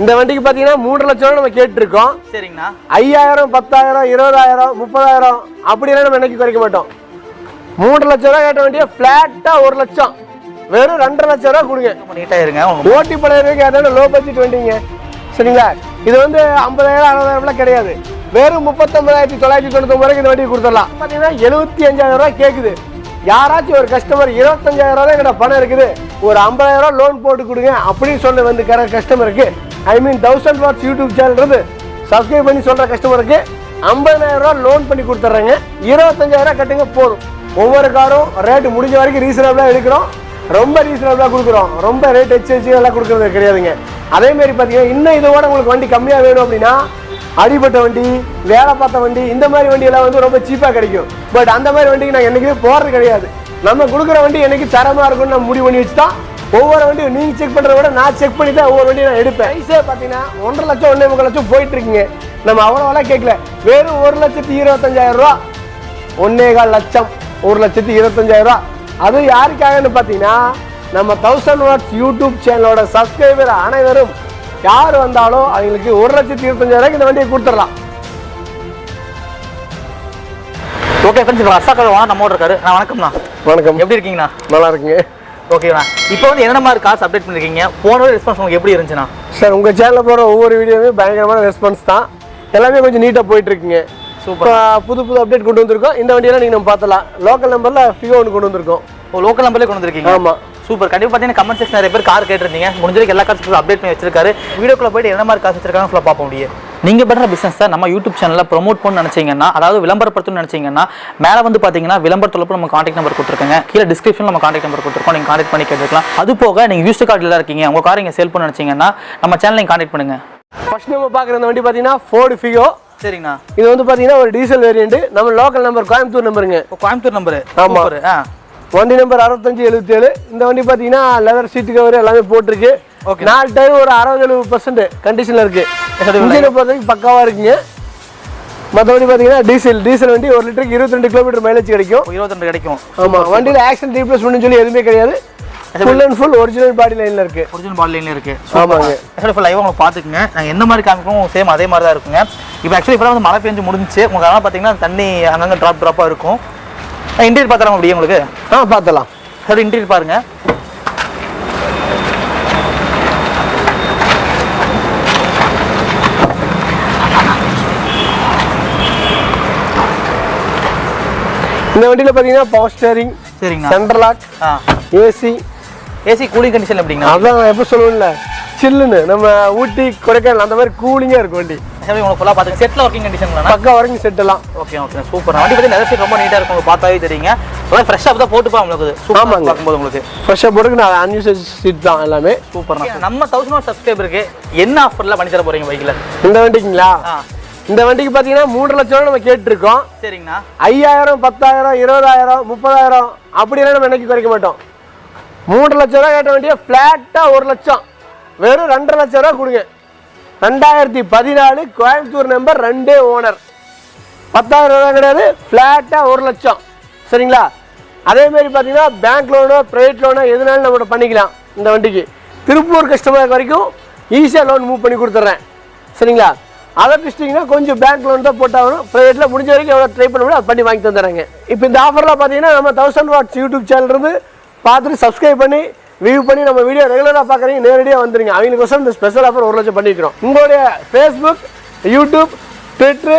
இந்த வண்டிக்கு பார்த்தீங்கன்னா மூன்று லட்சம் ரூபா நம்ம கேட்டிருக்கோம். சரிங்கண்ணா. ஐயாயிரம் பத்தாயிரம் இருபதாயிரம் முப்பதாயிரம் அப்படிலாம் நம்ம என்னைக்கு குறைக்க மாட்டோம். மூன்று லட்சம் ரூபா கேட்ட வண்டியை ஃப்ளாட்டாக ஒரு லட்சம். வெறும் ரெண்டரை லட்சம் ரூபா கொடுங்க. உங்க ஓட்டி பழையருக்கு அதாவது லோ பட்ஜெட் வண்டிங்க. சரிங்களா? இது வந்து ஐம்பதாயிரம் அறுபதாயிரம்லாம் கிடையாது. வெறும் முப்பத்தொன்பதாயிரத்தி தொள்ளாயிரத்தி தொண்ணூத்தொம்பது இந்த வண்டி கொடுத்துடலாம். பார்த்தீங்கன்னா எழுபத்தி அஞ்சாயிரம் ரூபாய் கேட்குது யாராச்சும் ஒரு கஸ்டமர் இருபத்தஞ்சாயிரம் ரூபாய் எங்கிட்ட பணம் இருக்குது. ஒரு ஐம்பதாயிரம் ரூபாய் லோன் போட்டு கொடுங்க அப்படின்னு சொல்லி வந்து கஸ்டமருக்கு I mean thousand watts YouTube channel subscribe பண்ணி சொல்கிற கஸ்டமருக்கு ஐம்பதாயிரம் ரூபா லோன் பண்ணி கொடுத்துட்றேங்க. இருபத்தஞ்சாயிரம் கட்டுங்க போதும். ஒவ்வொரு காரும் ரேட்டு முடிஞ்ச வரைக்கும் ரீசனபிளாக எடுக்கிறோம். ரொம்ப ரீசனபிளாக கொடுக்குறோம். ரொம்ப ரேட் ஹெச் எல்லாம் கொடுக்குறது கிடையாதுங்க. அதேமாரி பார்த்தீங்கன்னா இன்னும் இதோட உங்களுக்கு வண்டி கம்மியாக வேணும் அப்படின்னா அடிபட்ட வண்டி வேலை பார்த்த வண்டி இந்த மாதிரி வண்டியெல்லாம் வந்து ரொம்ப சீப்பாக கிடைக்கும். பட் அந்த மாதிரி வண்டிக்கு நான் என்றைக்குமே போகிறது கிடையாது. நம்ம கொடுக்குற வண்டி என்றைக்கு தரமாக இருக்கும்னு நம்ம முடிவு பண்ணி வச்சு தான் ஒவ்வொரு வண்டியும் நீங்கள் செக் பண்ணுறத விட நான் செக் பண்ணி தான் ஒவ்வொரு வண்டியும் நான் எடுப்பேன். ஐஸே பார்த்தீங்கன்னா ஒன்றரை லட்சம் ஒன்றே முக்கால் லட்சம் போயிட்டு இருக்குங்க நம்ம அவ்வளோவெல்லாம் கேட்கல. வெறும் ஒரு லட்சத்தி இருபத்தஞ்சாயிரம் ரூபா. ஒன்னே கால் லட்சம் ஒரு லட்சத்தி இருபத்தஞ்சாயிரம் ரூபா. அது யாருக்காகன்னு பார்த்தீங்கன்னா நம்ம தௌசண்ட் வாட்ஸ் யூடியூப் சேனலோட சப்ஸ்கிரைபர் அனைவரும் யார் வந்தாலும் அவங்களுக்கு ஒரு லட்சத்தி இருபத்தஞ்சாயிரம் இந்த வண்டியை கொடுத்துடலாம். ஓகே ஃப்ரெண்ட்ஸ் இப்போ அசாக்கர் வா நம்மோட இருக்காரு நான் வணக்கம்ண்ணா. வணக்கம். எப்படி இருக்கீங்கண்ணா? நல்லா இருக்குங்க. ஓகேண்ணா இப்போ வந்து என்னென்ன மாதிரி காசு அப்டேட் பண்ணிருக்கீங்க? போன ரெஸ்பான்ஸ் உங்களுக்கு எப்படி இருந்துச்சுண்ணா? சார் உங்கள் சேனலில் போகிற ஒவ்வொரு வீடியோவுமே பயங்கரமான ரெஸ்பான்ஸ் தான். எல்லாமே கொஞ்சம் நீட்டாக போயிட்டு இருக்குங்க சூப்பர். புது புது அப்டேட் கொண்டு வந்திருக்கோம். இந்த வண்டியெல்லாம் நீங்கள் நம்ம பார்த்தலாம் லோக்கல் நம்பரில் ஃபிகோ ஒன்று கொண்டு வந்திருக்கோம். ஓ லோக்கல் நம்பர்லேயே கொண்டு வந்திருக்கீங்க? ஆமாம் சூப்பர். கண்டிப்பாக பார்த்தீங்கன்னா கமெண்ட் செக்ஷன் நிறைய பேர் கார் கேட்டிருந்தீங்க. முடிஞ்ச வரைக்கும் எல்லா காசுக்கும் அப்டேட் பண்ணி வச்சிருக்காரு. வீடியோக்குள்ள போயிட்டு என்ன மாதிரி காசு வச்சிருக்காங்க ஃபுல்லாக பார்க்க முடியும் நீங்கள் பண்ணுற பிஸ்னஸ் நம்ம யூடியூப் சேனலில் ப்ரோமோட் பண்ண நினச்சிங்கன்னா அதாவது விளம்பரப்படுத்தணும்னு நினச்சிங்கன்னா மேலே வந்து பார்த்தீங்கன்னா விளம்பரத்தில் நம்ம காண்டாக்ட் நம்பர் கொடுத்துருக்கோங்க. கீழே டிஸ்கிரிப்ஷனில் நம்ம காண்டாக்ட் நம்பர் கொடுத்துருக்கோம். நீங்கள் காண்டாக்ட் பண்ணி கேட்டுக்கலாம். அது போக நீங்கள் யூஸ்ட் கார்டில் இருக்கீங்க உங்கள் கார் இங்கே சேல் பண்ண நினச்சிங்கன்னா நம்ம சேனலை காண்டாக்ட் பண்ணுங்க. ஃபர்ஸ்ட் நம்ம பார்க்குற இந்த வண்டி பார்த்தீங்கன்னா ஃபோர்டு ஃபிகோ சரிங்கண்ணா. இது வந்து பார்த்தீங்கன்னா ஒரு டீசல் வேரியண்ட் நம்ம லோக்கல் நம்பர் கோயம்புத்தூர் நம்பருங்க கோயம்புத்தூர் நம்பரு ஆமா. சூப்பர். ஆ. வண்டி நம்பர் அறுபத்தஞ்சு எழுபத்தேழு இந்த வண்டி பார்த்தீங்கன்னா லெதர் சீட்டு கவர் எல்லாமே போட்டிருக்கு. Okay. நாலு டயர் ஒரு அறுபது எழுபது பர்சன்ட் கண்டிஷனில் இருக்கு இன்ஜினை பொறுத்த வரைக்கும் பக்காவாக இருக்குங்க மற்றபடி பார்த்தீங்கன்னா டீசல் டீசல் வண்டி ஒரு லிட்டருக்கு இருபத்தி ரெண்டு கிலோமீட்டர் மைலேஜ் கிடைக்கும். இருபத்தி கிடைக்கும். ஆமாம் வண்டியில் ஆக்சிடென்ட் ரீப்ளேஸ்மெண்ட் சொல்லி எதுவுமே கிடையாது full and full original body லைனில் இருக்கு ஒரிஜினல் பால் இருக்கு ஆமாங்க. ஆக்சுவலி இப்போ லைவாக உங்களுக்கு பார்த்துக்குங்க. நாங்கள் எந்த மாதிரி காமிக்கணும் சேம் அதே மாதிரி தான் இருக்குங்க. இப்போ ஆக்சுவலி இப்போ வந்து மழை பெஞ்சு முடிஞ்சுச்சு. உங்களுக்கு அதெல்லாம் பார்த்தீங்கன்னா தண்ணி அங்கங்கே ட்ராப் ட்ராப்பாக இருக்கும். இன்டீரியர் பார்த்துறாங்க அப்படியே உங்களுக்கு? ஆ பார்த்தலாம் சரி இன்டீரியர் பாருங்க. இந்த வண்டியில் பார்த்தீங்கன்னா பவர் ஸ்டேரிங் சரிங்கண்ணா. Central lock AC AC cooling condition எப்படிங்கண்ணா? அதான் நான் எப்போ சொல்லுவேன்ல சில்லுன்னு நம்ம ஊட்டி கொடைக்கானல் அந்த மாதிரி கூலிங்காக இருக்கும் வண்டி. உங்களுக்கு ஃபுல்லாக பார்த்துங்க செட்டில் ஒர்க்கிங் கண்டிஷன் பக்கா வரைக்கும் செட் எல்லாம். ஓகே ஓகே சூப்பர் வண்டி பற்றி நிறைய ரொம்ப நீட்டாக இருக்கும் உங்களுக்கு பார்த்தாவே தெரியுங்க. அதான் ஃப்ரெஷ்ஷாக தான் போட்டுப்பா உங்களுக்கு ஆமாங்க. பார்க்கும்போது உங்களுக்கு. ஃப்ரெஷ்ஷாக போட்டுக்கு நான் அன்யூசேஜ் சீட் தான் எல்லாமே. சூப்பர் நம்ம தௌசண்ட் சப்ஸ்கிரைபருக்கு என்ன ஆஃபரில் பண்ணி தர போறீங்க பைக்கில் இந்த வண்டிக்குங்களா? ஆ. இந்த வண்டிக்கு பார்த்தீங்கன்னா மூன்று லட்சம் நம்ம கேட்டிருக்கோம். சரிங்கண்ணா. ஐயாயிரம் பத்தாயிரம் இருபதாயிரம் முப்பதாயிரம் அப்படிலாம் நம்ம என்னைக்கு குறைக்க மாட்டோம். மூன்று லட்சம் ரூபா கேட்ட வண்டியை ஃப்ளாட்டாக ஒரு லட்சம். வெறும் ரெண்டரை லட்சம் ரூபா கொடுங்க. ரெண்டாயிரத்தி பதினாலு கோயம்புத்தூர் நம்பர் ரெண்டே ஓனர் பத்தாயிரம் ரூபா கிடையாது ஃப்ளாட்டாக ஒரு லட்சம். சரிங்களா? அதே மாதிரி பார்த்தீங்கன்னா பேங்க் லோனோ ப்ரைவேட் லோனோ எதுனாலும் நம்ம பண்ணிக்கலாம் இந்த வண்டிக்கு. திருப்பூர் கஸ்டமர் வரைக்கும் ஈஸியாக லோன் மூவ் பண்ணி கொடுத்துட்றேன் சரிங்களா? அதர் டிஸ்ட்ரிக்ட்னா கொஞ்சம் பேங்க் லோன் தான் போட்டாகணும். ப்ரைவேட்டில் முடிஞ்ச வரைக்கும் எவ்வளோ ட்ரை பண்ண முடியும் அது பண்ணி வாங்கி தந்துடுறாங்க. இப்போ இந்த ஆஃபரில் பார்த்தீங்கன்னா நம்ம தௌசண்ட் வாட்ஸ் யூடியூப் சேனல் இருந்து பார்த்துட்டு சப்ஸ்கிரைப் பண்ணி வியூ பண்ணி நம்ம வீடியோ ரெகுலராக பார்க்குறீங்க நேரடியாக வந்துருங்க அவங்களுக்கோசரம் இந்த ஸ்பெஷல் ஆஃபர் ஒரு லட்சம் பண்ணிக்கிறோம். உங்களுடைய ஃபேஸ்புக் யூடியூப் ட்விட்ரு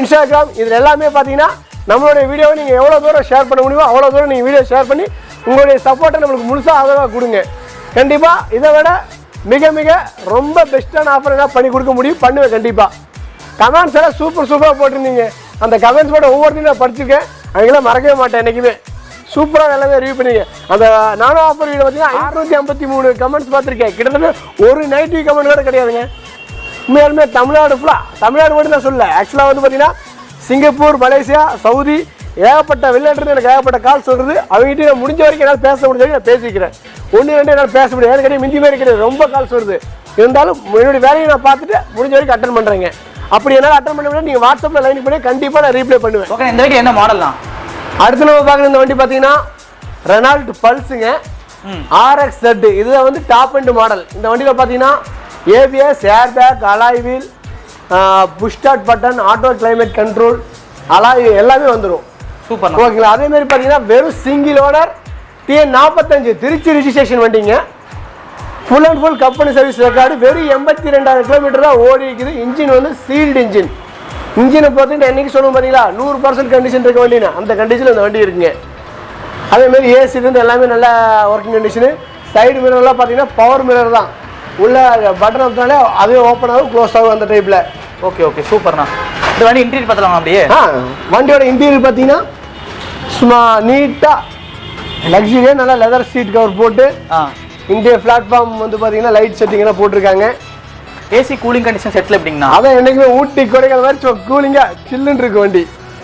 இன்ஸ்டாகிராம் இதில் எல்லாமே பார்த்தீங்கன்னா நம்மளுடைய வீடியோவை நீங்கள் எவ்வளோ தூரம் ஷேர் பண்ண முடியுமோ அவ்வளோ தூரம் நீங்கள் வீடியோ ஷேர் பண்ணி உங்களுடைய சப்போர்ட்டை நம்மளுக்கு முழுசாக ஆதரவாக கொடுங்க. கண்டிப்பாக இதை விட மிக மிக ரொம்ப பெஸ்ட்டான ஆஃபர் என்ன பண்ணி கொடுக்க முடியும். பண்ணுவேன் கண்டிப்பாக கமெண்ட்ஸ் எல்லாம் சூப்பர் சூப்பராக போட்டிருந்தீங்க. அந்த கமெண்ட்ஸ் போட ஒவ்வொருத்தையும் நான் படிச்சிருக்கேன். அவங்களாம் மறக்கவே மாட்டேன் என்றைக்குமே சூப்பராக எல்லாமே ரிவ்யூ பண்ணிங்க. அந்த நானும் ஆஃபர் வீடியோ பார்த்தீங்கன்னா ஐநூற்றி ஐம்பத்தி மூணு கமெண்ட்ஸ் பார்த்துருக்கேன். கிட்டத்தட்ட ஒரு நைன்டி கமெண்ட் கூட கிடையாதுங்க. உண்மையாலுமே தமிழ்நாடு ஃபுல்லாக தமிழ்நாடு மட்டும் நான் சொல்லலை. ஆக்சுவலாக வந்து பார்த்தீங்கன்னா சிங்கப்பூர் மலேசியா சவுதி ஏகப்பட்ட வெளிநாட்டுல எனக்கு ஏகப்பட்ட கால் சொல்கிறது அவங்ககிட்ட நான் முடிஞ்ச வரைக்கும் என்னால் பேச முடிஞ்ச வரைக்கும் நான் பேசிக்கிறேன். ஒன்று ரெண்டு என்னால் பேச முடியாது. எனக்கு மிஞ்சி மாதிரி கிடையாது ரொம்ப கால் வருது இருந்தாலும் என்னுடைய வேலையை நான் பார்த்துட்டு முடிஞ்ச வரைக்கும் அட்டன் பண்ணுறேங்க அப்படி என்னால் அட்டன் பண்ண முடியாது நீங்கள் வாட்ஸ்அப்பில் லைன் பண்ணி கண்டிப்பாக நான் ரீப்ளை பண்ணுவேன். ஓகே இந்த வரைக்கும் என்ன மாடல்லாம் அடுத்து நம்ம பார்க்குற இந்த வண்டி பார்த்தீங்கன்னா ரெனால்ட் பல்ஸுங்க. ஆர்எக்ஸ் ஜெட் இதுதான் வந்து டாப் அண்ட் மாடல் இந்த வண்டியில் பார்த்தீங்கன்னா ABS air bag alloy wheel push start button auto climate control alloy எல்லாமே வந்துடும் சூப்பர்ண்ணா. ஓகேங்களா? அதே மாதிரி பார்த்தீங்கன்னா வெறும் சிங்கிள் ஓனர் டிஎன் நாற்பத்தஞ்சு திருச்சி ரிஜிஸ்ட்ரேஷன் வண்டிங்க. Full and full company service record வெறும் எண்பத்தி ரெண்டாயிரம் கிலோமீட்டர் தான் ஓடி இருக்குது. இன்ஜின் வந்து சீல்டு இன்ஜின் இன்ஜினை பார்த்துட்டு என்னைக்கு சொல்லுவோம் பார்த்தீங்களா நூறு பர்சன்ட் கண்டிஷன் இருக்க வண்டினா. அந்த கண்டிஷனில் இந்த வண்டி இருக்குங்க. அதே மாதிரி ஏசி இருந்து எல்லாமே நல்ல ஒர்க்கிங் கண்டிஷனு சைடு மிரர்லாம் பார்த்தீங்கன்னா பவர் மிரர் தான். உள்ள பட்டன் அமுத்தினாலே அதுவே ஓப்பன் ஆகும் க்ளோஸ் ஆகும் அந்த டைப்பில் ஓகே ஓகே சூப்பர்ண்ணா. இந்த வண்டி இன்டீரியர் பார்த்தலாமா அப்படியே? ஆ வண்டியோட இன்டீரியர் பார்த்தீங்கன்னா சும்மா நீட்டாக லக்ஸரியாக நல்லா லெதர் சீட் கவர் போட்டு இந்திய பிளாட்ஃபார்ம் வந்து பார்த்தீங்கன்னா லைட் செட்டிங் எல்லாம் போட்டிருக்காங்க. ஏசி கூலிங் கண்டிஷன் செட்டில் எப்படிங்கண்ணா? அதான் என்னைக்குமே ஊட்டி கொடைக்கானல் மாதிரி கூலிங்காக சில்லுன்னு இருக்கு வண்டி.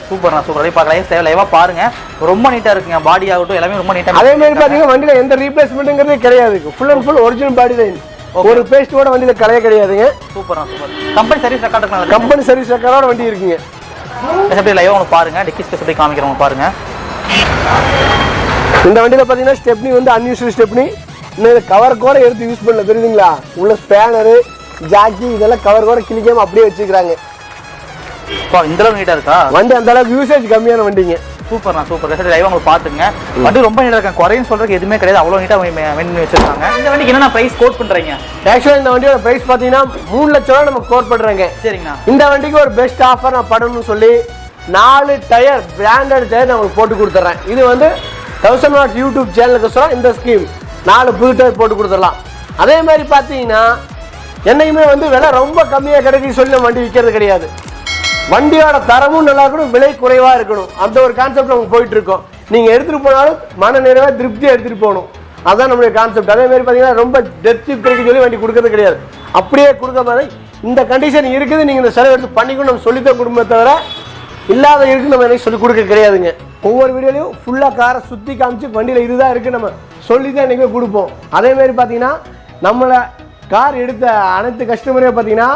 சூப்பர்ண்ணா சூப்பர். இப்போ லைவ் லைவாக பாருங்க. ரொம்ப நீட்டாக இருக்குங்க. பாடி ஆகட்டும் எல்லாமே ரொம்ப நீட்டாக அதே மாதிரி பார்த்தீங்கன்னா வண்டியில் எந்த ரீப்ளேஸ்மெண்ட்டுங்கிறதே கிடையாது. Full and full original body line ஒரு பேஸ்ட் கூட வண்டியில் கலைய கிடையாதுங்க. சூப்பர்ண்ணா super. Company service record company service ரெக்கார்டோட வண்டி இருக்குங்க. எப்படி லைவாக உங்களுக்கு பாருங்க. டிக்கி ஸ்பேஸ் எப்படி காமிக்கிறவங்க பாருங்க. இந்த வண்டியில் பார்த்தீங்கன்னா ஸ்டெப்னி வந்து அன்யூஸ்வல் ஸ்டெப்னி. இன்னும் கவர் கூட எடுத்து யூஸ் பண்ணல தெரியுதுங்களா? உள்ள ஸ்பேனரு ஜாக்கி இதெல்லாம் கவர் கூட கிளிக்காம அப்படியே வச்சுக்கிறாங்க இந்த அளவு நீட்டாக இருக்கா? வண்டி அந்த அளவுக்கு யூசேஜ் கம்மியான வண்டிங்க. சூப்பர்ண்ணா சூப்பர் ரெசல்ட் லைவாக உங்களுக்கு பார்த்துங்க வண்டி ரொம்ப நீட்டாக இருக்கேன் குறையும் சொல்றதுக்கு எதுவுமே கிடையாது. அவ்வளோ நீட்டாக மெயின் பண்ணி வச்சிருக்காங்க. இந்த வண்டிக்கு என்னென்ன ப்ரைஸ் கோட் பண்ணுறீங்க ஆக்சுவலாக இந்த வண்டியோட ப்ரைஸ் பார்த்தீங்கன்னா மூணு லட்ச ரூபா நம்ம கோர் பண்ணுறாங்க சரிங்கண்ணா. இந்த வண்டிக்கு ஒரு பெஸ்ட் ஆஃபர் நான் பண்ணணும்னு சொல்லி நாலு டயர் பிராண்டட் டயர் நான் உங்களுக்கு போட்டு கொடுத்துட்றேன் இது வந்து தௌசண்ட் வாட் யூடியூப் சேனலுக்கு சொல்ல இந்த ஸ்கீம் நாலு புது டயர் போட்டு கொடுத்துடலாம். அதே மாதிரி பார்த்தீங்கன்னா என்னைக்குமே வந்து விலை ரொம்ப கம்மியாக கிடைக்கும் சொல்லி வண்டி விற்கிறது கிடையாது. வண்டியோட தரமும் நல்லா இருக்கணும் விலை குறைவாக இருக்கணும். அந்த ஒரு கான்செப்ட் நம்ம போயிட்டு இருக்கோம். நீங்கள் எடுத்துகிட்டு போனாலும் மன நிறைவாக திருப்தியாக எடுத்துகிட்டு போகணும். அதான் நம்மளுடைய கான்செப்ட் அதே மாதிரி பார்த்தீங்கன்னா ரொம்ப டெத் கிடைக்கும் சொல்லி வண்டி கொடுக்கறது கிடையாது. அப்படியே கொடுக்க மாதிரி இந்த கண்டிஷன் இருக்குது. நீங்கள் இந்த செலவு எடுத்து பண்ணிக்கணும் நம்ம சொல்லித்தான் குடும்பத்தை தவிர இல்லாத இருக்கு நம்ம எனக்கு சொல்லி கொடுக்க கிடையாதுங்க. ஒவ்வொரு வீடியோலையும் ஃபுல்லாக காரை சுற்றி காமிச்சு வண்டியில் இதுதான் இருக்குது நம்ம சொல்லி தான் என்றைக்குமே கொடுப்போம் அதேமாரி பார்த்தீங்கன்னா நம்மளை கார் எடுத்த அனைத்து கஸ்டமரையும் பார்த்தீங்கன்னா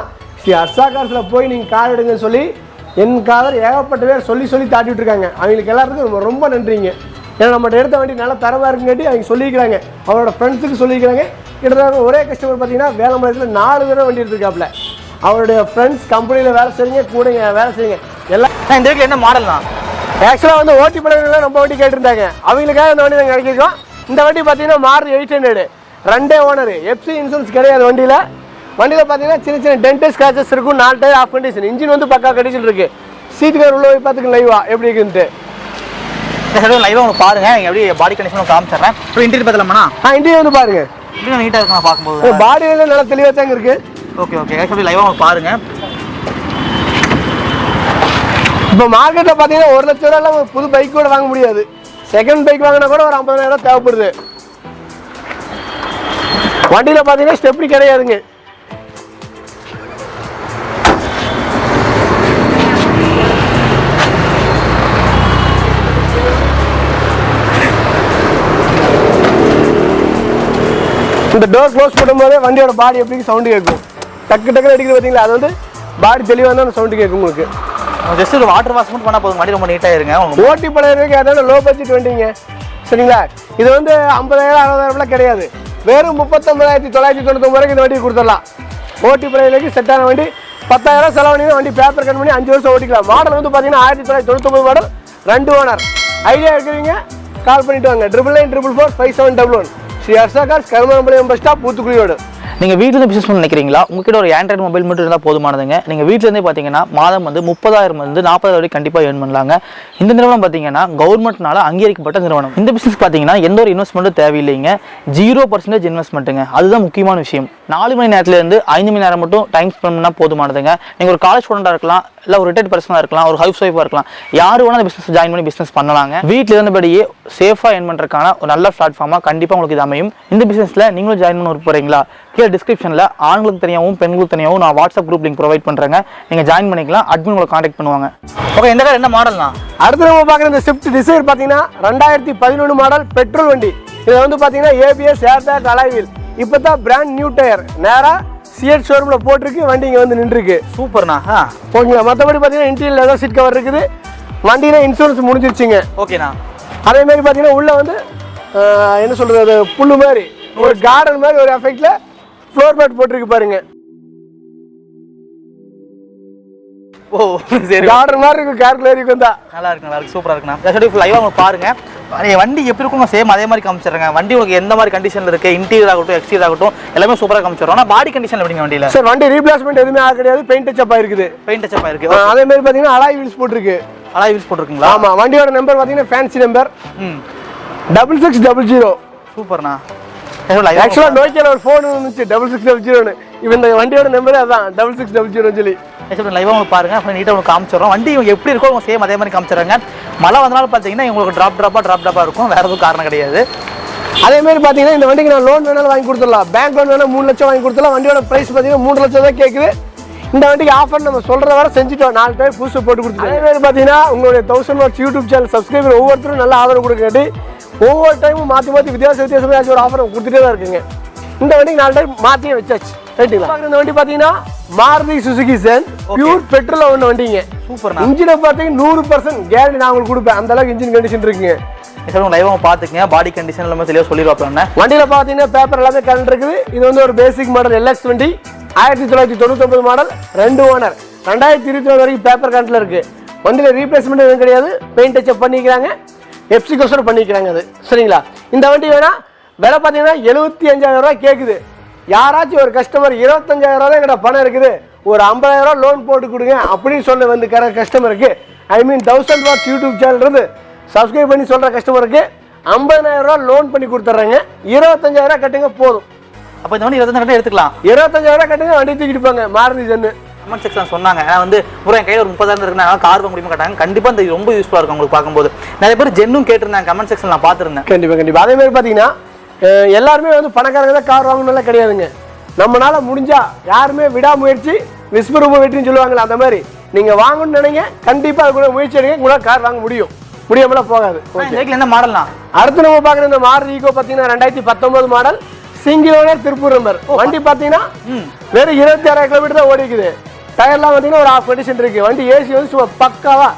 ஸ்ரீ அர்ஷா கார்ஸில் போய் நீங்கள் கார் எடுங்கன்னு சொல்லி என் காதல் ஏகப்பட்ட பேர் சொல்லி சொல்லி தாட்டி விட்டுருக்காங்க. அவங்களுக்கு எல்லாருக்கும் ரொம்ப- ரொம்ப நன்றிங்க. ஏன்னா நம்மகிட்ட எடுத்த வண்டி நல்லா தரமாக இருக்குங்காட்டி அவங்க சொல்லியிருக்கிறாங்க. அவரோட ஃப்ரெண்ட்ஸுக்கு சொல்லியிருக்கிறாங்க. கிட்டத்தட்ட ஒரே கஸ்டமர் பார்த்தீங்கன்னா வேலம்பாளையத்தில் நாலு தடவை வண்டி எடுத்துருக்காப்புல. அவருடைய ஃப்ரெண்ட்ஸ் கம்பெனியில் வேலை செய்யுங்க கூட இங்க வேலை செய்யுங்க எல்லாம் இந்த வீட்டில் என்ன மாடல்ண்ணா ஆக்சுவலாக வந்து ஓட்டி படங்கள்லாம் ரொம்ப வண்டி கேட்டிருந்தாங்க. அவங்களுக்காக இந்த வண்டி நாங்கள் கிடைக்கிருக்கோம் இந்த வண்டி பார்த்தீங்கன்னா மாறு எயிட் ஹண்ட்ரடு. ரெண்டே ஓனர் எஃப்சி இன்சூரன்ஸ் கிடையாது வண்டியில். வண்டியில் பார்த்தீங்கன்னா சின்ன சின்ன டென்ட் ஸ்க்ராச்சஸ் இருக்கும் நாலு டயர் ஆஃப் கண்டிஷன் இன்ஜின் வந்து பக்கா கண்டிஷன் இருக்கு. சீட் கவர் உள்ள போய் பார்த்துக்க லைவா எப்படி இருக்குன்ட்டு. லைவாக உங்களுக்கு பாருங்க. நீங்கள் எப்படி பாடி கண்டிஷன் காமிச்சிடுறேன். இப்போ இன்டீரியர் பார்த்தலாமாண்ணா ஆ இன்டீரியர் வந்து பாருங்க. நீட்டாக இருக்குண்ணா பார்க்கும்போது. பாடியில் நல்லா தெளிவாக தாங்க இருக்கு. ஓகே ஓகே எப்படி லைவாக பாருங்க. இப்போ மார்க்கெட்டில் பார்த்தீங்கன்னா ஒரு லட்ச ரூபாய்ல ஒரு புது பைக் கூட வாங்க முடியாது. செகண்ட் பைக் வாங்கினா கூட ஒரு ஐம்பதாயிரம் தேவைப்படுது. வண்டியில் பார்த்தீங்கன்னா ஸ்டெப்னி கிடையாதுங்க. இந்த டோர் க்ளோஸ் பண்ணும்போதே வண்டியோட பாடி எப்படி சவுண்டு கேட்கும். டக்கு டக்குன்னு அடிக்கிறது பார்த்தீங்களா? அது வந்து பாடி தெளிவாக தான் சவுண்டு கேட்கும் உங்களுக்கு. ஜஸ்ட் ஒரு வாட்டர் வாஷ் மட்டும் பண்ணால் போதும். வண்டி ரொம்ப நீட்டாக இருங்க. ஓட்டி பழையருக்கு அதோட லோ பட்ஜெட் வண்டிங்க. சரிங்களா? இது வந்து ஐம்பதாயிரம் அறுபதாயிரம்லாம் கிடையாது. வெறும் முப்பத்தொம்பதாயிரத்தி தொள்ளாயிரத்தி தொண்ணூத்தொம்பது ரூபாய்க்கு இந்த வண்டி கொடுத்துடலாம். ஓட்டி பழையருக்கு செட்டான வண்டி பத்தாயிரம் செலவு பண்ணி வண்டி பேப்பர் கட் பண்ணி அஞ்சு வருஷம் ஓட்டிக்கலாம். மாடல் வந்து பார்த்தீங்கன்னா ஆயிரத்தி தொள்ளாயிரத்தி தொண்ணூத்தொம்பது மாடல் ரெண்டு ஓனர் ஐடியா இருக்கிறீங்க கால் பண்ணிட்டு வாங்க. Triple nine triple four five seven double one Shri Harsha cars Karumampalam bus stop பூத்துக்குடியோடு நீங்கள் வீட்டில் பிஸ்னஸ் பண்ண நினைக்கிறீங்களா? உங்ககிட்ட ஒரு ஆண்ட்ராய்டு மொபைல் மட்டும் இருந்தால் போதுமானதுங்க. நீங்கள் வீட்டிலேருந்தே பார்த்தீங்கன்னா மாதம் வந்து முப்பதாயிரம் வந்து நாற்பதாயிரம் வரைக்கும் கண்டிப்பாக ஏர்ன் பண்ணலாங்க. இந்த நிறுவனம் பார்த்தீங்கன்னா கவர்மெண்ட்னால அங்கீகரிக்கப்பட்ட நிறுவனம். இந்த பிஸ்னஸ் பார்த்தீங்கன்னா எந்த ஒரு இன்வெஸ்ட்மெண்ட்டும் தேவையில்லைங்க. ஜீரோ பர்சன்டேஜ் இன்வெஸ்ட்மெண்ட்டுங்க அதுதான் முக்கியமான விஷயம். நாலு மணி நேரத்துலேருந்து ஐந்து மணி நேரம் மட்டும் டைம் ஸ்பெண்ட் பண்ணால் போதுமானதுங்க. நீங்கள் ஒரு காலேஜ் ஸ்டூடெண்ட்டாக இருக்கலாம் இல்லை ஒரு ரிட்டையர்ட் பர்சனாக இருக்கலாம் ஒரு ஹவுஸ் ஒய்ஃபாக இருக்கலாம் யார் வேணால் அந்த பிஸ்னஸ் ஜாயின் பண்ணி பிஸ்னஸ் பண்ணலாங்க. வீட்டில் இருந்தபடியே சேஃபாக என் பண்ணுறதுக்கான ஒரு நல்ல பிளாட்ஃபார்மாக கண்டிப்பாக உங்களுக்கு இது அமையும். இந்த பிஸ்னஸில் நீங்களும் ஜாயின் பண்ண போகிறீங்களா கீழே டிஸ்கிரிப்ஷனில் ஆண்களுக்கு தனியாகவும் பெண்களுக்கு தனியாகவும் நான் வாட்ஸ்அப் குரூப் லிங்க் ப்ரொவைட் பண்ணுறேங்க நீங்கள் ஜாயின் பண்ணிக்கலாம் அட்மின் உங்களை காண்டாக்ட் பண்ணுவாங்க. ஓகே இந்த கார் என்ன மாடல்னா அடுத்து நம்ம பார்க்குற இந்த ஸ்விஃப்ட் டிசைர் பார்த்தீங்கன்னா ரெண்டாயிரத்தி பதினொன்று மாடல் பெட்ரோல் வண்டி. இதில் வந்து பார்த்தீங்கன்னா ஏபிஎஸ் ஏர்பேக் அலாய்வில் இப்போ தான் பிராண்ட் நியூ டயர் நேராக சிஎட் ஷோரூமில் போட்டிருக்கு வண்டி இங்கே வந்து நின்றுருக்கு. சூப்பர்ண்ணா ஆ. ஓகேங்களா? மற்றபடி பார்த்தீங்கன்னா இன்டீரியர் லெதர் சீட் கவர் இருக்குது. வண்டியில் இன்சூரன்ஸ் முடிஞ்சிருச்சுங்க. ஓகேண்ணா. அதே மாதிரி பார்த்தீங்கன்னா உள்ளே வந்து என்ன சொல்கிறது அது புல் மாதிரி ஒரு கார்டன் மாதிரி ஒரு எஃபெக்டில் ஃப்ளோர் மேட் போட்டிருக்கு பாருங்க. ஓ சரி. கார்டன் மாதிரி இருக்கும் கேர்குலரிக்கும் தான். நல்லா இருக்கு நல்லா இருக்கு. சூப்பராக இருக்குண்ணா. ஃபுல் லைவாக உங்களுக்கு பாருங்கள் வண்டி எப்படி இருக்கும் சேம் அதே மாதிரி காமிச்சிடுறேன் வண்டி உங்களுக்கு எந்த மாதிரி கண்டிஷன்ல இருக்கு இன்டீரியர் ஆகட்டும் எக்ஸ்டீரியர் ஆகட்டும் எல்லாமே சூப்பரா காமிச்சிடுறோம். ஆனா பாடி கண்டிஷன் எப்படிங்க வண்டியில? சார் வண்டி ரீப்ளேஸ்மெண்ட் எதுவுமே ஆக கிடையாது பெயிண்ட் டச்சப் ஆயிருக்குது. பெயிண்ட் டச்சப் இருக்கு ஆ, அதே மாதிரி பாத்தீங்கன்னா அலாய் வீல்ஸ் போட்டிருக்கு. அலாய் யூஸ் போட்டிருக்கீங்களா? ஆமா வண்டியோட நம்பர் பாத்தீங்கன்னா ஃபேன்சி நம்பர் ம். டபுள் சிக்ஸ் டபுள் ஜீரோ சூப்பர்ண்ணா. ஆக்சுவலா நோக்கியால ஒரு ஃபோன் இருந்துச்சு டபுள் சிக்ஸ் டபுள் ஜீரோன்னு இப்போ இந்த வண்டியோட நம்பரே அதான் டபுள் சிக்ஸ் டபுள் ஜீரோன்னு சொல்லி. லைவாக உங்களுக்கு பாருங்க. அப்புறம் நீட்டாக உங்களுக்கு காமிச்சிடுறோம். வண்டி இவங்க எப்படி இருக்கோ அவங்க சேம் அதே மாதிரி காமிச்சிடுறாங்க. மழை வந்தனால பார்த்தீங்கன்னா உங்களுக்கு ட்ராப் ட்ராப்பாக ட்ராப் ட்ராப்பாக இருக்கும். வேறு எதுவும் காரணம் கிடையாது. அதே மாதிரி பார்த்தீங்கன்னா இந்த வண்டிக்கு நான் லோன் வேணாலும் வாங்கி கொடுத்துடலாம். பேங்க் லோன் வேணால் மூணு லட்சம் வாங்கி கொடுத்துடலாம். வண்டியோட ப்ரைஸ் பார்த்தீங்கன்னா மூணு லட்சம் தான் கேக்குது. இந்த வண்டிக்கு ஆஃபர் நம்ம சொல்கிற வரை செஞ்சுட்டோம். நாலு பேர் புதுசு போட்டு கொடுத்துருவோம் அதே மாதிரி பாத்தீங்கன்னா உங்களுடைய thousand watts YouTube channel subscriber ஒவ்வொருத்தரும் நல்ல ஆதரவு கொடுக்காட்டி ஒவ்வொரு டைமும் மாற்றி மாற்றி வித்தியாச வித்தியாசமாக ஏதாச்சும் ஒரு ஆஃபர் கொடுத்துட்டே தான் இருக்குங்க. இந்த வண்டிக்கு நாலு டைம் மாற்றியே வச்சாச்சு. இந்த வண்டி பாத்தீங்கன்னா Maruti Suzuki Zen pure petrol ஒன்று வண்டிங்க. இன்ஜினை பார்த்தீங்கன்னா நூறு பர்சன்ட் கேரண்டி நான் உங்களுக்கு கொடுப்பேன். அந்த அளவுக்கு இன்ஜின் கண்டிஷன் இருக்குங்க. சார் லைவாக பார்த்துக்கங்க பாடி கண்டிஷன் எல்லாமே தெளிவாக சொல்லிடுவாப்ல வண்டியில பாத்தீங்கன்னா பேப்பர் எல்லாமே கலந்து இருக்குது. இது வந்து ஒரு பேசிக் மாடல் எல்எக்ஸ் வண்டி. ஆயிரத்தி தொள்ளாயிரத்தி தொண்ணூத்தொன்பது மாடல் ரெண்டு ஓனர் ரெண்டாயிரத்தி இருபத்தி ஒன்று வரைக்கும் பேப்பர் கரண்ட்ல இருக்கு. வண்டியில ரீப்ளேஸ்மெண்ட் எதுவும் கிடையாது. பெயிண்ட் டச்சப் பண்ணிக்கிறாங்க. எப்சி கோசரம் பண்ணிக்கிறாங்க அது. சரிங்களா? இந்த வண்டி வேணா விலை பார்த்தீங்கன்னா எழுபத்தி அஞ்சாயிரம் ரூபாய் கேட்குது யாராச்சும் ஒரு கஸ்டமர் இருபத்தஞ்சாயிரம் ரூபாய் எங்கிட்ட பணம் இருக்குது ஒரு ஐம்பதாயிரம் ரூபாய் லோன் போட்டு கொடுங்க அப்படின்னு சொல்லி வந்து கர கஸ்டமருக்கு I mean thousand watts YouTube channel இருந்து சப்ஸ்கிரைப் பண்ணி சொல்ற கஸ்டமருக்கு ஐம்பதாயிரம் ரூபாய் லோன் பண்ணி கொடுத்துட்றாங்க. இருபத்தஞ்சாயிரம் கட்டுங்க போதும். அப்போ இந்த வண்டி இருபத்தஞ்சு கட்ட எடுத்துக்கலாம். இருபத்தஞ்சாயிரம் ரூபாய் கட்டுங்க வண்டி தூக்கிட்டு போங்க மாருதி ஜென்னு கமெண்ட் செக்ஷன் சொன்னாங்க. ஏன்னா வந்து ப்ரோ என் கையில் ஒரு முப்பதாயிரம் இருக்குன்னா கார் வாங்க முடியுமா கேட்டாங்க. கண்டிப்பாக இந்த ரொம்ப யூஸ்ஃபுல்லாக இருக்கும் உங்களுக்கு பார்க்கும்போது. நிறைய பேர் ஜென்னும் கேட்டிருந்தாங்க கமெண்ட் செக்ஷன் நான் பார்த்துருந்தேன். கண்டிப்பா கண்டிப்பா. அதே மாதிரி பாத்தீங்கன்னா அஹ், எல்லாருமே வந்து பணக்காரங்க தான் கார் வாங்கணும்லாம் கிடையாதுங்க. நம்மனால முடிஞ்சா யாருமே விடாமுயற்சி விஸ்வரூப வெற்றின்னு சொல்லுவாங்களே அந்த மாதிரி. நீங்க வாங்கணும்னு நினைங்க கண்டிப்பா அது கூட முயற்சி எடுங்க உங்களால் கார் வாங்க முடியும். முடியாமலாம் போகாது. என்ன மாடல்னா? அடுத்து நம்ம பார்க்குற இந்த மாருதி ஈகோ பார்த்தீங்கன்னா ரெண்டாயிரத்தி பத்தொன்பது model single owner Tiruppur number வண்டி பார்த்தீங்கன்னா வெறும் இருபத்தி ஆறாயிரம் கிலோமீட்டர் தான் ஓடிக்குது. டயர்லாம் பார்த்தீங்கன்னா ஒரு ஆஃப் கண்டிஷன் இருக்கு. வண்டி ஏசி வந்து சும்மா பக்காவா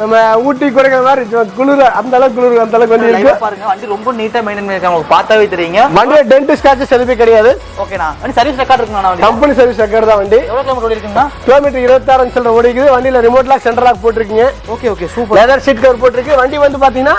நம்ம ஊட்டி குறைக்கிற மாதிரி குளிர் அந்த அளவுக்கு குளிர் அந்த அளவுக்கு வண்டி இருக்கு. பாருங்க வண்டி ரொம்ப நீட்டாக மெயின்டைன் பண்ணியிருக்காங்க உங்களுக்கு பார்த்தாவே தெரியுங்க. வண்டியோட டென்ட் ஸ்கிராச்சஸ் எதுவுமே கிடையாது. ஓகேண்ணா வண்டி சர்வீஸ் ரெக்கார்ட் இருக்குண்ணா கம்பெனி சர்வீஸ் ரெக்கார்டு தான் வண்டி. எவ்வளோ கிலோமீட்டர் ஓடி இருக்குங்களா கிலோமீட்டர் இருபத்தாறு சில்லற ஓடிக்குது. வண்டியில் ரிமோட் லாக் சென்டர் லாக் போட்டிருக்கீங்க. Okay okay super leather seat cover போட்டிருக்கு. வண்டி வந்து பார்த்தீங்கன்னா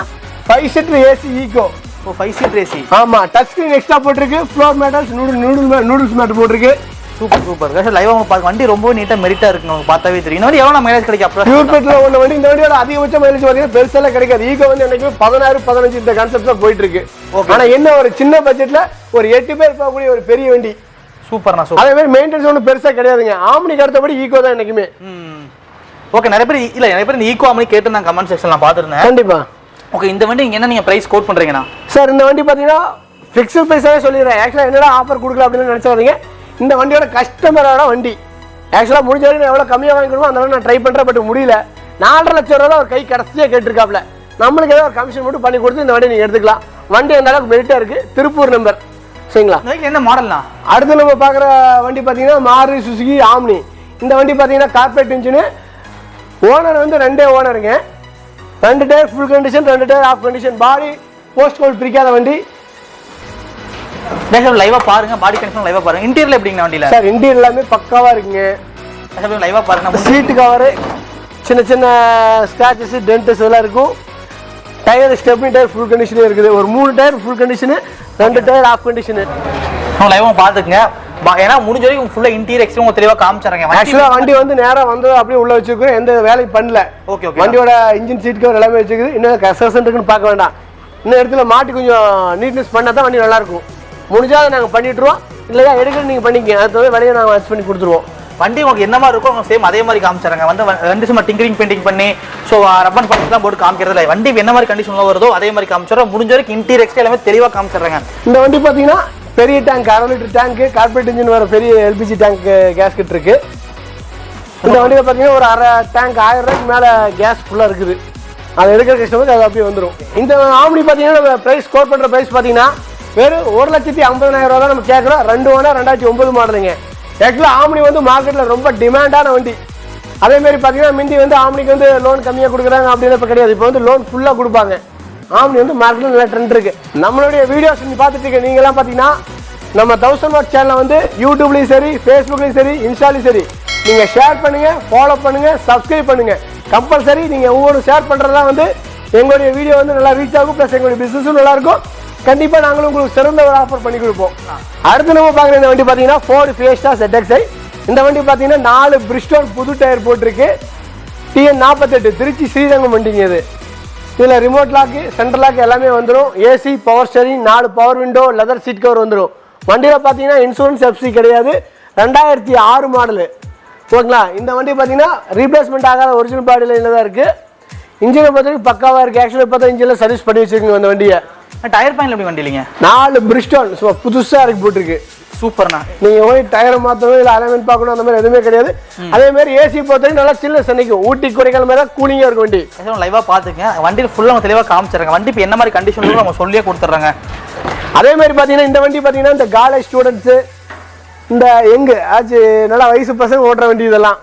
ஃபைவ் சீட்டர் ஏசி ஈகோ இப்போ ஃபைவ் சீட் ஏசி ஆமா டச் ஸ்கிரீன் எக்ஸ்ட்ரா போட்டிருக்கு. ஃப்ளோர் மேட்டல்ஸ் நூடுல் நூடுல் நூடுல்ஸ் மேட் போட்டிருக்கு. சூப்பர் சூப்பர் சார் லைவ் அவங்க பார்க்க வண்டி ரொம்ப நீட்டாக மெரிட்டாக இருக்குங்க உங்களுக்கு பார்த்தாவே தெரியும். இந்த வண்டி எவ்வளோ மைலேஜ் கிடைக்கும்? அப்புறம் பியூர் பெட்ரோல் ஒன்று வண்டி. இந்த வண்டியோட அதிகபட்ச மைலேஜ் பார்த்தீங்கன்னா பெருசெல்லாம் கிடைக்காது. ஈகோ வந்து என்னைக்குமே பதினாறு பதினஞ்சு இந்த கான்செப்ட் தான் போயிட்டு இருக்கு ஆனா என்ன ஒரு சின்ன பட்ஜெட்ல ஒரு எட்டு பேர் போகக்கூடிய ஒரு பெரிய வண்டி. சூப்பர்ண்ணா சூப்பர் அதே மாதிரி மெயின்டெனன்ஸ் ஒன்றும் பெருசா கிடையாதுங்க. ஆம்னிக்கு அடுத்தபடி ஈகோ தான் என்னைக்குமே. ம் ஓகே நிறைய பேர் இல்லை நிறைய பேர் இந்த ஈக்கோ அமனி கேட்டு நான் கமெண்ட் செக்ஷன் நான் பார்த்துருந்தேன். கண்டிப்பா. ஓகே இந்த வண்டி என்ன நீங்கள் ப்ரைஸ் கோட் பண்ணுறீங்கண்ணா சார் இந்த வண்டி பார்த்தீங்கன்னா ஃபிக்ஸட் ப்ரைஸாகவே சொல்லிடுறேன். ஆக்சுவலாக என்னடா ஆஃபர் கொடுக்கல அப்படின்னு நினச்சாதீங்க இந்த வண்டியோட கஸ்டமரோட வண்டி. ஆக்சுவலாக முடிஞ்ச வரைக்கும் எவ்வளோ கம்மியாக வாங்கி கொடுப்போம் அந்த நான் ட்ரை பண்ணுறேன் பட் முடியல. நாலரை லட்சம் ரூபா ஒரு கை கடைசியாக கேட்டிருக்காப்ல நம்மளுக்கு ஏதாவது ஒரு கமிஷன் மட்டும் பண்ணி கொடுத்து இந்த வண்டி நீங்கள் எடுத்துக்கலாம். வண்டி அந்த அளவுக்கு மெரிட்டாக இருக்குது திருப்பூர் நம்பர் சரிங்களா? என்ன மாடல்ண்ணா அடுத்து நம்ம பார்க்குற வண்டி பார்த்தீங்கன்னா மாருதி சுசுகி ஆம்னி இந்த வண்டி பார்த்தீங்கன்னா கார்பரேட் இன்ஜினு ஓனர் வந்து ரெண்டே ஓனருங்க ரெண்டு டயர் ஃபுல் கண்டிஷன் ரெண்டு டயர் ஆஃப் கண்டிஷன் பாடி போஸ்ட் கோல் பிரிக்காத வண்டி. டேஷ் லைவாக பாருங்க பாடி கண்டிஷன் லைவாக பாருங்க. இன்டீரியர் எப்படிங்கண்ணா வண்டியில்? சார் இன்டீரியர் எல்லாமே பக்காவாக இருக்குங்க. டேஷ் லைவாக பாருங்க சீட்டு கவரு சின்ன சின்ன ஸ்க்ராச்சஸ் டென்டஸ் இதெல்லாம் இருக்கும். டயர் ஸ்டெப்னி டயர் ஃபுல் கண்டிஷனே இருக்குது. ஒரு மூணு டயர் ஃபுல் கண்டிஷனு ரெண்டு டயர் ஆஃப் கண்டிஷனு லைவாக பார்த்துக்குங்க ஏன்னா முடிஞ்ச வரைக்கும் ஃபுல்லாக இன்டீரியர் எக்ஸ்ட்ரா தெளிவாக காமிச்சாங்க ஆக்சுவலாக வண்டி வந்து நேராக வந்து அப்படியே உள்ள வச்சிருக்கோம். எந்த வேலையும் பண்ணல. ஓகே ஓகே வண்டியோட இன்ஜின் சீட் கவர் எல்லாமே வச்சுக்குது இன்னும் கசகசன் இருக்குன்னு பார்க்க வேண்டாம். இன்னும் இடத்துல மாட்டி கொஞ்சம் நீட்னஸ் பண்ணால் தான் வண்டி நல்லா இருக்கும் முடிஞ்சா அதை நாங்கள் பண்ணிட்டுருவோம். இல்லையா எடுக்கிறது நீங்கள் பண்ணிக்கங்க. அது தவிர வேலையை நாங்கள் வச்சு பண்ணி கொடுத்துருவோம். வண்டி உங்களுக்கு என்ன மாதிரி இருக்கும் சேம் அதே மாதிரி காமிச்சாங்க வந்து ரெண்டு சும்மா டிங்கரிங் பெயிண்டிங் பண்ணி ஸோ ரப்பன் பண்ணி போட்டு காமிக்கிறது இல்லை. வண்டி என்ன மாதிரி கண்டிஷனில் வருதோ அதே மாதிரி காமிச்சிடறோம் முடிஞ்ச வரைக்கும் இன்டீரியர் எக்ஸ்ட்ரா எல்லாமே தெளிவாக காமிச்சிடுறாங்க இந்த வண்டி பார்த்தீங்கன்னா பெரிய டேங்க் அரை லிட்டர் டேங்க்கு கார்பரேட் இன்ஜின் வர பெரிய எல்பிஜி டேங்க் கேஸ்கெட் இருக்கு. இந்த வண்டியில் பார்த்தீங்கன்னா ஒரு அரை டேங்க் ஆயிரம் ரூபாய்க்கு மேலே கேஸ் ஃபுல்லாக இருக்குது. அதை எடுக்கிற கஸ்டமருக்கு அது அப்படியே வந்துடும் இந்த ஆம்னி பார்த்தீங்கன்னா ப்ரைஸ் ஸ்கோர் பண்ணுற ப்ரைஸ் பார்த்தீங்கன்னா வெறும் ஒரு லட்சத்தி ஐம்பதாயிரம் ரூபா தான் நம்ம கேட்குறோம். ரெண்டு ஓனா ரெண்டாயிரத்தி ஒன்பது மாடலுங்க. ஆக்சுவலாக ஆம்னி வந்து மார்க்கெட்டில் ரொம்ப டிமாண்டான வண்டி. அதே மாதிரி பார்த்தீங்கன்னா முந்தி வந்து ஆம்னிக்கு வந்து லோன் கம்மியாக கொடுக்குறாங்க அப்படின்னு இப்போ கிடையாது. இப்போ வந்து லோன் ஃபுல்லாக கொடுப்பாங்க. ஆம்னி வந்து மார்க்கெட்டில் நல்ல ட்ரெண்ட் இருக்கு. நம்மளுடைய வீடியோஸ் நீங்கள் பார்த்துட்டு இருக்க நீங்களாம் பார்த்தீங்கன்னா நம்ம தௌசண்ட் வாட் சேனலை வந்து யூடியூப்லேயும் சரி ஃபேஸ்புக்லேயும் சரி இன்ஸ்டாலையும் சரி நீங்கள் ஷேர் பண்ணுங்கள் ஃபாலோ பண்ணுங்கள் சப்ஸ்கிரைப் பண்ணுங்கள் கம்பல்சரி நீங்கள் ஒவ்வொரு ஷேர் பண்ணுறதா வந்து எங்களுடைய வீடியோ வந்து நல்லா ரீச் ஆகும் ப்ளஸ் எங்களுடைய பிஸ்னஸும் நல்லாயிருக்கும் கண்டிப்பா நாங்களும் உங்களுக்கு சிறந்த ஒரு ஆஃபர் பண்ணி கொடுப்போம். அடுத்து நம்ம பார்க்குற இந்த வண்டி பார்த்தீங்கன்னா ஃபோர்டு ஃபேஸ்டா ZXi இந்த வண்டி பார்த்தீங்கன்னா நாலு பிரிஸ்டோன் புது டயர் போட்டிருக்கு. டிஎன் நாற்பத்தெட்டு திருச்சி ஸ்ரீரங்கம் வண்டிங்க இது. இதில் ரிமோட் லாக்கு சென்ட்ரல் லாக் எல்லாமே வந்துடும் ஏசி பவர் ஸ்டேரிங் நாலு power window leather seat cover வந்துடும் வண்டியில் பார்த்தீங்கன்னா இன்சூரன்ஸ் எஃப்சி கிடையாது. ரெண்டாயிரத்தி ஆறு மாடலு ஓகேங்களா? இந்த வண்டி பார்த்தீங்கன்னா ரீப்ளேஸ்மெண்ட் ஆகாத ஒரிஜினல் பாடியில் தான் இருக்குது இன்ஜினை பொறுத்த வரைக்கும் பக்காவாக இருக்குது ஆக்சுவலாக பார்த்தா இன்ஜினில் சர்வீஸ் பண்ணி வச்சிருக்கீங்க அந்த வண்டியை. டயர் பாயிண்ட் எப்படி வண்டி இல்லைங்க நாலு பிரிஸ்டால் சும்மா புதுசாக இருக்கு போட்டிருக்கு. சூப்பர்ண்ணா. நீங்கள் போய் டயரை மாற்றணும் இல்லை அலைன்மெண்ட் பார்க்கணும் அந்த மாதிரி எதுவுமே கிடையாது. அதே மாதிரி ஏசி பொறுத்த வரைக்கும் நல்லா சில்ல நிற்கும் ஊட்டி குறைக்கால் மாதிரி தான் கூலிங்காக இருக்கும் வண்டி. லைவாக பார்த்துங்க வண்டியில் ஃபுல்லாக அவங்க தெளிவாக காமிச்சிடுறாங்க. வண்டி இப்போ என்ன மாதிரி கண்டிஷன் நம்ம சொல்லியே கொடுத்துட்றாங்க. அதே மாதிரி பார்த்தீங்கன்னா இந்த வண்டி பார்த்தீங்கன்னா இந்த காலேஜ் ஸ்டூடெண்ட்ஸு இந்த எங்கு ஆச்சு நல்லா வயசு பசங்க ஓட்டுற வண்டி இதெல்லாம்.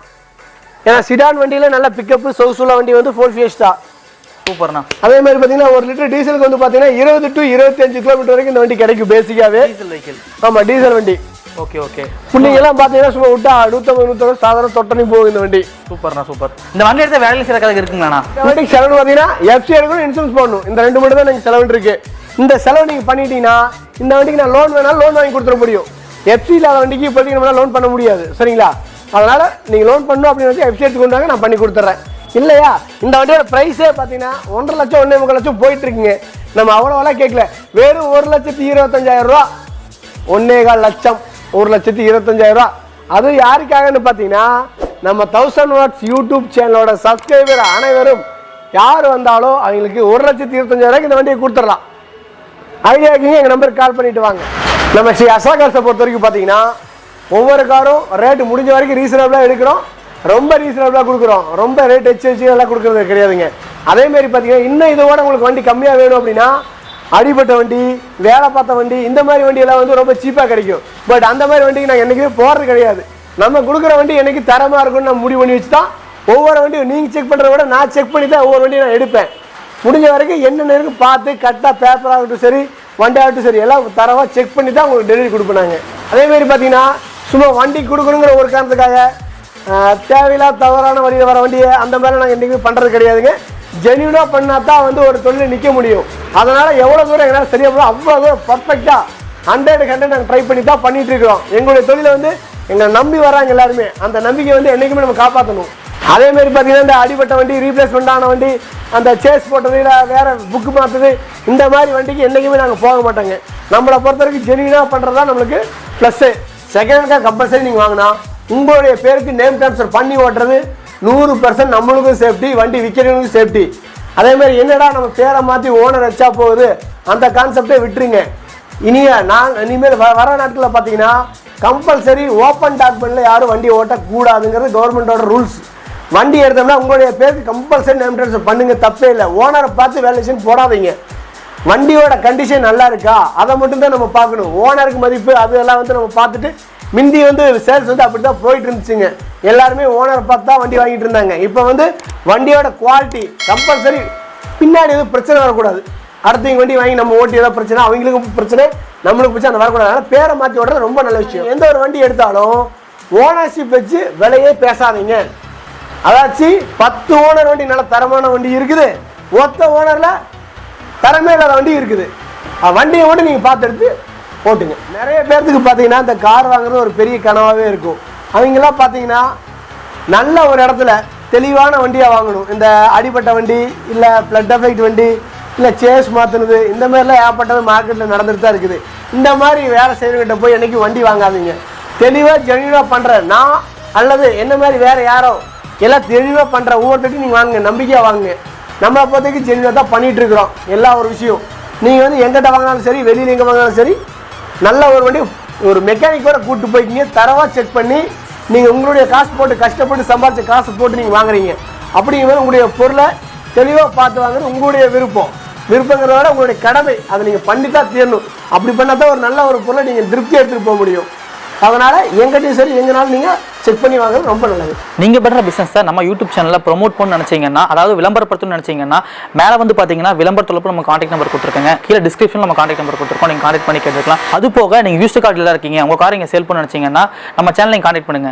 ஏன்னா சிடான் வண்டியில் நல்ல பிக்கப்பு சொகுசுள்ள வண்டி வந்து ஃபோர் ஃபியஸ்டா சூப்பர்ண்ணா. அதே மாதிரி பார்த்தீங்கன்னா ஒரு லிட்டர் டீசலுக்கு வந்து பார்த்தீங்கன்னா இருபது டு இருபத்தஞ்சு கிலோமீட்டர் வரைக்கும் இந்த வண்டி கிடைக்கும் பேசிக்காவே டீசல் வெஹிக்கிள் ஆமாம் டீசல் வண்டி. ஓகே ஓகே புள்ளிங்கெல்லாம் பார்த்தீங்கன்னா சும்மா விட்டா நூற்றம்பது நூற்றம்பது சாதாரண தொட்டனி போகும் இந்த வண்டி. சூப்பர்ண்ணா சூப்பர். இந்த வண்டி எடுத்த வேலையில் சில கதை இருக்குங்களாண்ணா? வண்டிக்கு செலவு பார்த்தீங்கன்னா எஃப்சி எடுக்கணும் இன்சூரன்ஸ் போடணும். இந்த ரெண்டு மட்டும் தான் நீங்கள் செலவு இருக்கு. இந்த செலவு நீங்கள் பண்ணிட்டீங்கன்னா இந்த வண்டிக்கு நான் லோன் வேணாலும் லோன் வாங்கி கொடுத்துட முடியும். எஃப்சி இல்லாத வண்டிக்கு இப்போதைக்கு நம்மளால லோன் பண்ண முடியாது. சரிங்களா? அதனால நீங்கள் லோன் பண்ணணும் அப்படின்னு எஃப்சி எடுத்து கொண்டாங்க நான் பண்ணி கொடுத்துட்றேன். இல்லையா? இந்த வண்டியோட ப்ரைஸே பார்த்தீங்கன்னா ஒன்றரை லட்சம் ஒன்றே முக்கால் லட்சம் போயிட்டு இருக்குங்க நம்ம அவ்வளோவெல்லாம் கேட்கல. வெறும் ஒரு லட்சத்தி இருபத்தஞ்சாயிரம் ரூபா. ஒன்னே கால் லட்சம் ஒரு லட்சத்தி இருபத்தஞ்சாயிரம் ரூபா. அது யாருக்காகன்னு பார்த்தீங்கன்னா நம்ம தௌசண்ட் வாட்ஸ் யூடியூப் சேனலோட சப்ஸ்கிரைபர் அனைவரும் யார் வந்தாலும் அவங்களுக்கு ஒரு லட்சத்தி இருபத்தஞ்சாயிரம் இந்த வண்டியை கொடுத்துடலாம். ஐடியா இருக்கீங்க எங்கள் நம்பருக்கு கால் பண்ணிட்டு வாங்க. நம்ம ஸ்ரீ அசா கார்ஸை பொறுத்த வரைக்கும் பார்த்தீங்கன்னா ஒவ்வொரு காரும் ரேட்டு முடிஞ்ச வரைக்கும் ரீசனபிளாக எடுக்கிறோம். ரொம்ப ரீசனபிளாக கொடுக்குறோம். ரொம்ப ரேட் வச்சு வச்சு எல்லாம் கொடுக்குறது கிடையாதுங்க. அதேமாதிரி பார்த்தீங்கன்னா இன்னும் இதோட உங்களுக்கு வண்டி கம்மியாக வேணும் அப்படின்னா அடிபட்ட வண்டி வேலை பார்த்த வண்டி இந்த மாதிரி வண்டியெல்லாம் வந்து ரொம்ப சீப்பாக கிடைக்கும். பட் அந்த மாதிரி வண்டிக்கு நாங்கள் என்றைக்குமே போகிறது கிடையாது. நம்ம கொடுக்குற வண்டி எனக்கு தரமாக இருக்கும்னு நான் முடிவு பண்ணி வச்சு தான் ஒவ்வொரு வண்டியும் நீங்கள் செக் பண்ணுறத விட நான் செக் பண்ணி தான் ஒவ்வொரு வண்டியும் நான் எடுப்பேன். முடிஞ்ச வரைக்கும் என்னென்ன இருக்கு பார்த்து கரெக்டாக பேப்பர் ஆகட்டும் சரி வண்டி ஆகட்டும் சரி எல்லாம் தரவாக செக் பண்ணி தான் உங்களுக்கு டெலிவரி கொடுப்போம் நாங்கள் மாதிரி பார்த்தீங்கன்னா சும்மா வண்டி கொடுக்கணுங்கிற ஒரு காரணத்துக்காக தேவையில்லா தவறான வழியில் வர வண்டியை அந்த மாதிரி நாங்கள் என்றைக்குமே பண்ணுறது கிடையாதுங்க. ஜென்யூனாக பண்ணால் தான் வந்து ஒரு தொழில் நிற்க முடியும். அதனால் எவ்வளோ தூரம் எங்களால் சரியாக போதும் அவ்வளோ தூரம் பர்ஃபெக்டாக ஹண்ட்ரட் ஹண்ட்ரட் நாங்கள் ட்ரை பண்ணி தான் பண்ணிகிட்டு இருக்கிறோம். எங்களுடைய தொழிலை வந்து எங்களை நம்பி வராங்க எல்லாருமே. அந்த நம்பிக்கை வந்து என்றைக்குமே நம்ம காப்பாற்றணும் அதே மாதிரி பார்த்தீங்கன்னா இந்த அடிபட்ட வண்டி ரீப்ளேஸ்மெண்ட் ஆன வண்டி அந்த சேஸ் போட்டது இல்லை வேறு புக்கு மாற்றுது இந்த மாதிரி வண்டிக்கு என்றைக்குமே நாங்கள் போக மாட்டோங்க. நம்மளை பொறுத்த வரைக்கும் ஜெனியூனாக பண்ணுறது தான் நம்மளுக்கு ப்ளஸ்ஸு செகண்ட் ஹேண்ட் கம்பல்சரி நீங்கள் வாங்கினா உங்களுடைய பேருக்கு நேம் ட்ரான்ஸ்ஃபர் பண்ணி ஓட்டுறது நூறு பர்சன்ட் நம்மளுக்கும் சேஃப்டி வண்டி விற்கிறவங்களுக்கும் சேஃப்டி அதே மாதிரி என்னடா நம்ம பேரை மாற்றி ஓனர் வச்சா போகுது? அந்த கான்செப்டே விட்டுருங்க. இனிய நான் இனிமேல் வ- வர நாட்களில் பார்த்தீங்கன்னா கம்பல்சரி ஓப்பன் டாக்குமெண்ட்டில் யாரும் வண்டி ஓட்டக்கூடாதுங்கிறது கவர்மெண்ட்டோட ரூல்ஸ் வண்டி எடுத்தோம்னா உங்களுடைய பேருக்கு கம்பல்சரி நேம் ட்ரான்ஸ்ஃபர் பண்ணுங்கள் தப்பே இல்லை. ஓனரை பார்த்து வேலேஷன் போடாதீங்க. வண்டியோட கண்டிஷன் நல்லா இருக்கா? அதை மட்டும்தான் நம்ம பார்க்கணும். ஓனருக்கு மதிப்பு அதெல்லாம் வந்து நம்ம பார்த்துட்டு முந்தி வந்து சேல்ஸ் வந்து அப்படி தான் போயிட்டு இருந்துச்சுங்க எல்லாருமே ஓனரை பார்த்து தான் வண்டி வாங்கிட்டு இருந்தாங்க. இப்போ வந்து வண்டியோட குவாலிட்டி கம்பல்சரி பின்னாடி எதுவும் பிரச்சனை வரக்கூடாது. அடுத்தவங்க வண்டி வாங்கி நம்ம ஓட்டி ஏதாவது பிரச்சனை அவங்களுக்கும் பிரச்சனை நம்மளுக்கு பிரச்சனை அந்த வரக்கூடாது. அதனால் பேரை மாற்றி ஓடுறது ரொம்ப நல்ல விஷயம். எந்த ஒரு வண்டி எடுத்தாலும் ஓனர்ஷிப் வச்சு விலையே பேசாதீங்க. அதாச்சு பத்து ஓனர் வண்டி நல்ல தரமான வண்டி இருக்குது. ஒத்த ஓனரில் தரமே இல்லாத வண்டி இருக்குது. வண்டியை மட்டும் நீங்கள் பார்த்து எடுத்து போட்டுங்க. நிறைய பேர்த்துக்கு பார்த்தீங்கன்னா இந்த கார் வாங்குறது ஒரு பெரிய கனவாகவே இருக்கும். அவங்கெல்லாம் பார்த்தீங்கன்னா நல்ல ஒரு இடத்துல தெளிவான வண்டியாக வாங்கணும். இந்த அடிப்பட்ட வண்டி இல்லை ஃப்ளட் எஃபெக்ட் வண்டி இல்லை சேஸ் மாற்றுனது இந்த மாதிரிலாம் ஏகப்பட்டது மார்க்கெட்டில் நடந்துட்டு தான் இருக்குது. இந்த மாதிரி வேலை செய்கிறவங்கிட்ட போய் என்றைக்கும் வண்டி வாங்காதீங்க. தெளிவாக ஜெனியூனாக பண்ணுற நான் அல்லது என்ன மாதிரி வேறு யாரோ எல்லாம் தெளிவாக பண்ணுற ஒவ்வொருத்தையும் நீங்கள் வாங்குங்க நம்பிக்கையாக வாங்குங்க. நம்ம அப்போதைக்கு ஜெனியூனாக தான் பண்ணிகிட்ருக்குறோம் இருக்கிறோம். எல்லா ஒரு விஷயம். நீங்கள் வந்து எங்கிட்ட வாங்கினாலும் சரி வெளியில் எங்கே வாங்கினாலும் சரி நல்ல ஒரு வண்டி ஒரு மெக்கானிக்கோட கூப்பிட்டு போய்க்கிங்க தரவாக செக் பண்ணி நீங்கள் உங்களுடைய காசு போட்டு கஷ்டப்பட்டு சம்பாதிச்ச காசு போட்டு நீங்கள் வாங்குறீங்க. அப்படிங்கும்போது உங்களுடைய பொருளை தெளிவாக பார்த்து வாங்குறது உங்களுடைய விருப்பம். விருப்பங்கிறத விட உங்களுடைய கடமை. அதை நீங்கள் பண்ணித்தான் தீரணும். அப்படி பண்ணால் தான் ஒரு நல்ல ஒரு பொருளை நீங்கள் திருப்தி எடுத்துகிட்டு போக முடியும். அதனால் எங்கிட்டையும் சரி எங்கனாலும் நீங்கள் செக் பண்ணி வாங்குறது ரொம்ப நல்லது. நீங்க பண்ற பிசினஸ் நம்ம யூடியூப் சேனலில் ப்ரோமோட் பண்ணு நினச்சிங்கன்னா அதாவது விளம்பரப்படுத்தணும்னு நினச்சிங்கன்னா மேலே வந்து பார்த்தீங்கன்னா விளம்பரத்துல நம்ம கான்டாக்ட் நம்பர் கொடுத்துருக்கோங்க. கீழே டிஸ்கிரிப்ஷனில் நம்ம காண்டக்ட் நம்பர் கொடுத்துருக்கோம். நீங்கள் காண்டக்ட் பண்ணி கேட்டுக்கலாம் அது போக நீங்கள் யூஸ் கார்டில் இருக்கீங்க உங்கள் கார் நீங்கள் சேல் பண்ண நினச்சிங்கன்னா நம்ம சேனலையும் கான்டாக்ட் பண்ணுங்க.